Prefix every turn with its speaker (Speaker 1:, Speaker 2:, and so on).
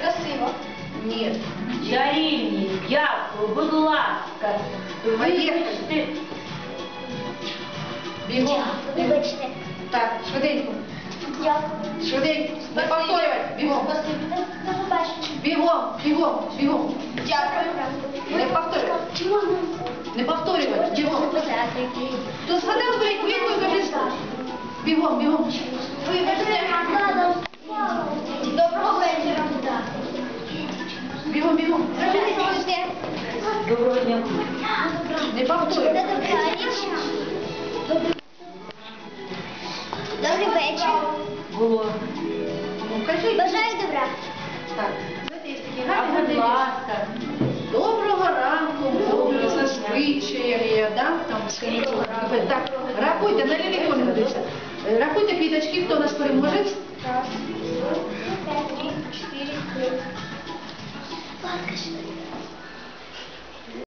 Speaker 1: Красиво.
Speaker 2: Ні.
Speaker 3: Чарівні, дякую, будь ласка.
Speaker 2: Поїхали. Бігом.
Speaker 1: Вибачте.
Speaker 2: Так, швиденько.
Speaker 1: Дякую.
Speaker 2: Швиденько. Не повторювати. Бігом.
Speaker 1: До побачення.
Speaker 2: Бігом, бігом, бігом.
Speaker 1: Дякую.
Speaker 2: Не повторювати. Не повторювати. Бігом. То згадав беріть квітку і кажи. Бігом, бігом.
Speaker 1: Вибачте. Доброго
Speaker 3: дня.
Speaker 2: Не
Speaker 1: річ. Добрий вечір.
Speaker 3: Було.
Speaker 2: Ну.
Speaker 1: Бажаю добра.
Speaker 2: Так.
Speaker 3: А будь ласка.
Speaker 2: Доброго ранку, доброго зазвичай, да? там скажіть, так, рахуйте, на не дивіться. Е, Рахуйте квіточки, хто у нас переможець.
Speaker 1: Раз, два, три, чотири, п'ять, arkadaşlar.